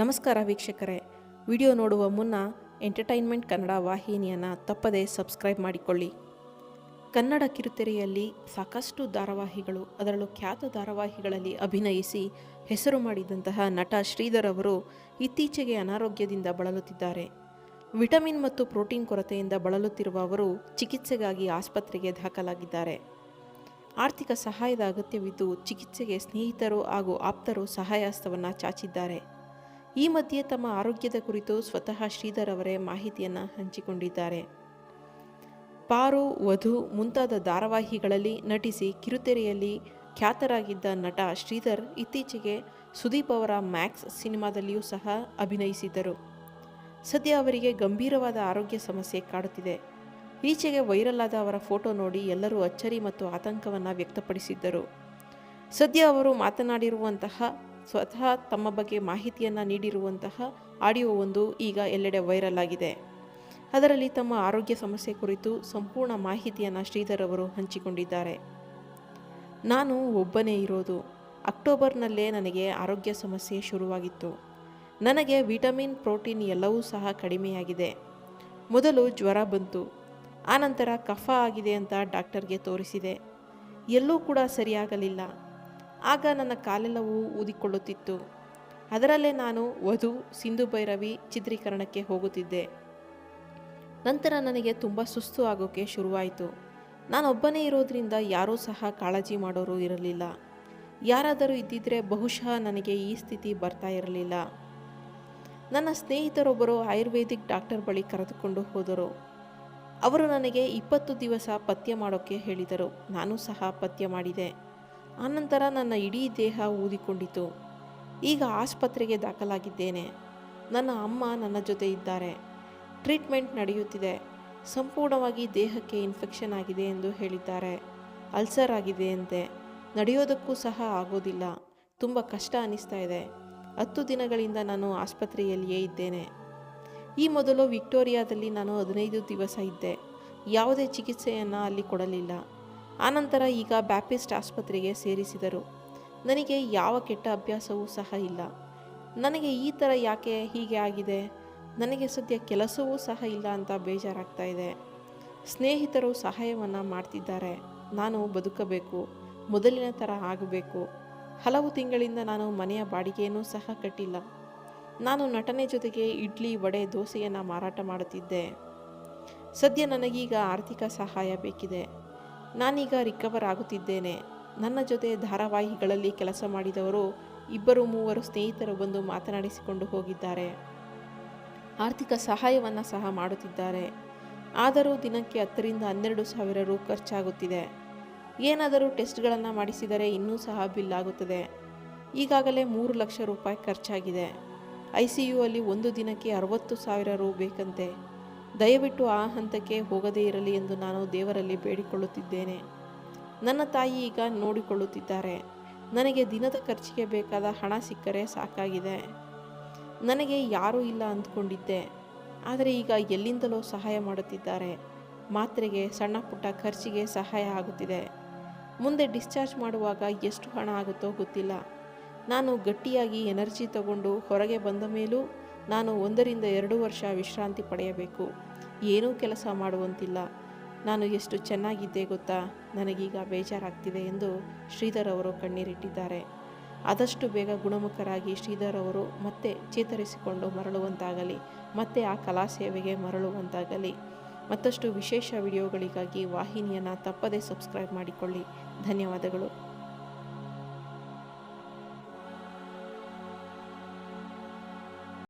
ನಮಸ್ಕಾರ ವೀಕ್ಷಕರೇ. ವಿಡಿಯೋ ನೋಡುವ ಮುನ್ನ ಎಂಟರ್ಟೈನ್ಮೆಂಟ್ ಕನ್ನಡ ವಾಹಿನಿಯನ್ನು ತಪ್ಪದೇ ಸಬ್ಸ್ಕ್ರೈಬ್ ಮಾಡಿಕೊಳ್ಳಿ. ಕನ್ನಡ ಕಿರುತೆರೆಯಲ್ಲಿ ಸಾಕಷ್ಟು ಧಾರಾವಾಹಿಗಳು, ಅದರಲ್ಲೂ ಖ್ಯಾತ ಧಾರಾವಾಹಿಗಳಲ್ಲಿ ಅಭಿನಯಿಸಿ ಹೆಸರು ಮಾಡಿದಂತಹ ನಟ ಶ್ರೀಧರ್ ಅವರು ಇತ್ತೀಚೆಗೆ ಅನಾರೋಗ್ಯದಿಂದ ಬಳಲುತ್ತಿದ್ದಾರೆ. ವಿಟಮಿನ್ ಮತ್ತು ಪ್ರೋಟೀನ್ ಕೊರತೆಯಿಂದ ಬಳಲುತ್ತಿರುವ ಅವರು ಚಿಕಿತ್ಸೆಗಾಗಿ ಆಸ್ಪತ್ರೆಗೆ ದಾಖಲಾಗಿದ್ದಾರೆ. ಆರ್ಥಿಕ ಸಹಾಯದ ಅಗತ್ಯವಿದ್ದು ಚಿಕಿತ್ಸೆಗೆ ಸ್ನೇಹಿತರು ಹಾಗೂ ಆಪ್ತರು ಸಹಾಯಹಸ್ತವನ್ನು ಚಾಚಿದ್ದಾರೆ. ಈ ಮಧ್ಯೆ ತಮ್ಮ ಆರೋಗ್ಯದ ಕುರಿತು ಸ್ವತಃ ಶ್ರೀಧರ್ ಅವರೇ ಮಾಹಿತಿಯನ್ನು ಹಂಚಿಕೊಂಡಿದ್ದಾರೆ. ಪಾರು, ವಧು ಮುಂತಾದ ಧಾರಾವಾಹಿಗಳಲ್ಲಿ ನಟಿಸಿ ಕಿರುತೆರೆಯಲ್ಲಿ ಖ್ಯಾತರಾಗಿದ್ದ ನಟ ಶ್ರೀಧರ್ ಇತ್ತೀಚೆಗೆ ಸುದೀಪ್ ಅವರ ಮ್ಯಾಕ್ಸ್ ಸಿನಿಮಾದಲ್ಲಿಯೂ ಸಹ ಅಭಿನಯಿಸಿದ್ದರು. ಸದ್ಯ ಅವರಿಗೆ ಗಂಭೀರವಾದ ಆರೋಗ್ಯ ಸಮಸ್ಯೆ ಕಾಡುತ್ತಿದೆ. ಈಚೆಗೆ ವೈರಲ್ ಆದ ಅವರ ಫೋಟೋ ನೋಡಿ ಎಲ್ಲರೂ ಅಚ್ಚರಿ ಮತ್ತು ಆತಂಕವನ್ನು ವ್ಯಕ್ತಪಡಿಸಿದ್ದರು. ಸದ್ಯ ಅವರು ಮಾತನಾಡಿರುವಂತಹ ಸ್ವತಃ ತಮ್ಮ ಬಗ್ಗೆ ಮಾಹಿತಿಯನ್ನು ನೀಡಿರುವಂತಹ ಆಡಿಯೋ ಒಂದು ಈಗ ಎಲ್ಲೆಡೆ ವೈರಲ್ ಆಗಿದೆ. ಅದರಲ್ಲಿ ತಮ್ಮ ಆರೋಗ್ಯ ಸಮಸ್ಯೆ ಕುರಿತು ಸಂಪೂರ್ಣ ಮಾಹಿತಿಯನ್ನು ಶ್ರೀಧರ್ ಅವರು ಹಂಚಿಕೊಂಡಿದ್ದಾರೆ. ನಾನು ಒಬ್ಬನೇ ಇರೋದು. ಅಕ್ಟೋಬರ್ನಲ್ಲೇ ನನಗೆ ಆರೋಗ್ಯ ಸಮಸ್ಯೆ ಶುರುವಾಗಿತ್ತು. ನನಗೆ ವಿಟಮಿನ್, ಪ್ರೋಟೀನ್ ಎಲ್ಲವೂ ಸಹ ಕಡಿಮೆಯಾಗಿದೆ. ಮೊದಲು ಜ್ವರ ಬಂತು. ಆನಂತರ ಕಫ ಆಗಿದೆ ಅಂತ ಡಾಕ್ಟರ್ಗೆ ತೋರಿಸಿದೆ. ಎಲ್ಲೂ ಕೂಡ ಸರಿಯಾಗಲಿಲ್ಲ. ಆಗ ನನ್ನ ಕಾಲೆಲ್ಲವೂ ಊದಿಕೊಳ್ಳುತ್ತಿತ್ತು. ಅದರಲ್ಲೇ ನಾನು ವಧು, ಸಿಂಧು ಭೈರವಿ ಚಿತ್ರೀಕರಣಕ್ಕೆ ಹೋಗುತ್ತಿದ್ದೆ. ನಂತರ ನನಗೆ ತುಂಬ ಸುಸ್ತು ಆಗೋಕ್ಕೆ ಶುರುವಾಯಿತು. ನಾನೊಬ್ಬನೇ ಇರೋದ್ರಿಂದ ಯಾರೂ ಸಹ ಕಾಳಜಿ ಮಾಡೋರು ಇರಲಿಲ್ಲ. ಯಾರಾದರೂ ಇದ್ದಿದ್ದರೆ ಬಹುಶಃ ನನಗೆ ಈ ಸ್ಥಿತಿ ಬರ್ತಾ ಇರಲಿಲ್ಲ. ನನ್ನ ಸ್ನೇಹಿತರೊಬ್ಬರು ಆಯುರ್ವೇದಿಕ್ ಡಾಕ್ಟರ್ ಬಳಿ ಕರೆದುಕೊಂಡು ಹೋದರು. ಅವರು ನನಗೆ ಇಪ್ಪತ್ತು ದಿವಸ ಪಥ್ಯ ಮಾಡೋಕ್ಕೆ ಹೇಳಿದರು. ನಾನು ಸಹ ಪಥ್ಯ ಮಾಡಿದೆ. ಆನಂತರ ನನ್ನ ಇಡೀ ದೇಹ ಊದಿಕೊಂಡಿತು. ಈಗ ಆಸ್ಪತ್ರೆಗೆ ದಾಖಲಾಗಿದ್ದೇನೆ. ನನ್ನ ಅಮ್ಮ ನನ್ನ ಜೊತೆ ಇದ್ದಾರೆ. ಟ್ರೀಟ್ಮೆಂಟ್ ನಡೆಯುತ್ತಿದೆ. ಸಂಪೂರ್ಣವಾಗಿ ದೇಹಕ್ಕೆ ಇನ್ಫೆಕ್ಷನ್ ಆಗಿದೆ ಎಂದು ಹೇಳಿದ್ದಾರೆ. ಅಲ್ಸರ್ ಆಗಿದೆ ಅಂತೆ. ನಡೆಯೋದಕ್ಕೂ ಸಹ ಆಗೋದಿಲ್ಲ. ತುಂಬ ಕಷ್ಟ ಅನಿಸ್ತಾ ಇದೆ. ಹತ್ತು ದಿನಗಳಿಂದ ನಾನು ಆಸ್ಪತ್ರೆಯಲ್ಲಿಯೇ ಇದ್ದೇನೆ. ಈ ಮೊದಲು ವಿಕ್ಟೋರಿಯಾದಲ್ಲಿ ನಾನು ಹದಿನೈದು ದಿವಸ ಇದ್ದೆ. ಯಾವುದೇ ಚಿಕಿತ್ಸೆಯನ್ನು ಅಲ್ಲಿ ಕೊಡಲಿಲ್ಲ. ಆನಂತರ ಈಗ ಬ್ಯಾಪ್ಟಿಸ್ಟ್ ಆಸ್ಪತ್ರೆಗೆ ಸೇರಿಸಿದರು. ನನಗೆ ಯಾವ ಕೆಟ್ಟ ಅಭ್ಯಾಸವೂ ಸಹ ಇಲ್ಲ. ನನಗೆ ಈ ಥರ ಯಾಕೆ ಹೀಗೆ ಆಗಿದೆ? ನನಗೆ ಸದ್ಯ ಕೆಲಸವೂ ಸಹ ಇಲ್ಲ ಅಂತ ಬೇಜಾರಾಗ್ತಾ ಇದೆ. ಸ್ನೇಹಿತರು ಸಹಾಯವನ್ನು ಮಾಡ್ತಿದ್ದಾರೆ. ನಾನು ಬದುಕಬೇಕು. ಮೊದಲಿನ ಥರ ಆಗಬೇಕು. ಹಲವು ತಿಂಗಳಿಂದ ನಾನು ಮನೆಯ ಬಾಡಿಗೆಯನ್ನು ಸಹ ಕಟ್ಟಿಲ್ಲ. ನಾನು ನಟನೆ ಜೊತೆಗೆ ಇಡ್ಲಿ, ವಡೆ, ದೋಸೆಯನ್ನು ಮಾರಾಟ ಮಾಡುತ್ತಿದ್ದೆ. ಸದ್ಯ ನನಗೀಗ ಆರ್ಥಿಕ ಸಹಾಯ ಬೇಕಿದೆ. ನಾನೀಗ ರಿಕವರ್ ಆಗುತ್ತಿದ್ದೇನೆ. ನನ್ನ ಜೊತೆ ಧಾರಾವಾಹಿಗಳಲ್ಲಿ ಕೆಲಸ ಮಾಡಿದವರು ಇಬ್ಬರು ಮೂವರು ಸ್ನೇಹಿತರು ಬಂದು ಮಾತನಾಡಿಸಿಕೊಂಡು ಹೋಗಿದ್ದಾರೆ. ಆರ್ಥಿಕ ಸಹಾಯವನ್ನು ಸಹ ಮಾಡುತ್ತಿದ್ದಾರೆ. ಆದರೂ ದಿನಕ್ಕೆ ಹತ್ತರಿಂದ ಹನ್ನೆರಡು ಸಾವಿರ ರು ಖರ್ಚಾಗುತ್ತಿದೆ. ಏನಾದರೂ ಟೆಸ್ಟ್ಗಳನ್ನು ಮಾಡಿಸಿದರೆ ಇನ್ನೂ ಸಹ ಬಿಲ್ ಆಗುತ್ತದೆ. ಈಗಾಗಲೇ ಮೂರು ಲಕ್ಷ ರೂಪಾಯಿ ಖರ್ಚಾಗಿದೆ. ಐ ಸಿ ಯು ಅಲ್ಲಿ ಒಂದು ದಿನಕ್ಕೆ ಅರವತ್ತು ಸಾವಿರ ರು ಬೇಕಂತೆ. ದಯವಿಟ್ಟು ಆ ಹಂತಕ್ಕೆ ಹೋಗದೇ ಇರಲಿ ಎಂದು ನಾನು ದೇವರಲ್ಲಿ ಬೇಡಿಕೊಳ್ಳುತ್ತಿದ್ದೇನೆ. ನನ್ನ ತಾಯಿ ಈಗ ನೋಡಿಕೊಳ್ಳುತ್ತಿದ್ದಾರೆ. ನನಗೆ ದಿನದ ಖರ್ಚಿಗೆ ಬೇಕಾದ ಹಣ ಸಿಕ್ಕರೆ ಸಾಕಾಗಿದೆ. ನನಗೆ ಯಾರೂ ಇಲ್ಲ ಅಂದ್ಕೊಂಡಿದ್ದೆ. ಆದರೆ ಈಗ ಎಲ್ಲಿಂದಲೋ ಸಹಾಯ ಮಾಡುತ್ತಿದ್ದಾರೆ. ಮಾತ್ರೆಗೆ, ಸಣ್ಣ ಪುಟ್ಟ ಖರ್ಚಿಗೆ ಸಹಾಯ ಆಗುತ್ತಿದೆ. ಮುಂದೆ ಡಿಸ್ಚಾರ್ಜ್ ಮಾಡುವಾಗ ಎಷ್ಟು ಹಣ ಆಗುತ್ತೋ ಗೊತ್ತಿಲ್ಲ. ನಾನು ಗಟ್ಟಿಯಾಗಿ ಎನರ್ಜಿ ತಗೊಂಡು ಹೊರಗೆ ಬಂದ ಮೇಲೂ ನಾನು ಒಂದರಿಂದ ಎರಡು ವರ್ಷ ವಿಶ್ರಾಂತಿ ಪಡೆಯಬೇಕು. ಏನೂ ಕೆಲಸ ಮಾಡುವಂತಿಲ್ಲ. ನಾನು ಎಷ್ಟು ಚೆನ್ನಾಗಿದ್ದೆ ಗೊತ್ತಾ? ನನಗೀಗ ಬೇಜಾರಾಗ್ತಿದೆ ಎಂದು ಶ್ರೀಧರ್ ಅವರು ಕಣ್ಣೀರಿಟ್ಟಿದ್ದಾರೆ. ಆದಷ್ಟು ಬೇಗ ಗುಣಮುಖರಾಗಿ ಶ್ರೀಧರ್ ಅವರು ಮತ್ತೆ ಚೇತರಿಸಿಕೊಂಡು ಮರಳುವಂತಾಗಲಿ, ಮತ್ತೆ ಆ ಕಲಾ ಸೇವೆಗೆ ಮರಳುವಂತಾಗಲಿ. ಮತ್ತಷ್ಟು ವಿಶೇಷ ವಿಡಿಯೋಗಳಿಗಾಗಿ ವಾಹಿನಿಯನ್ನು ತಪ್ಪದೇ ಸಬ್ಸ್ಕ್ರೈಬ್ ಮಾಡಿಕೊಳ್ಳಿ. ಧನ್ಯವಾದಗಳು.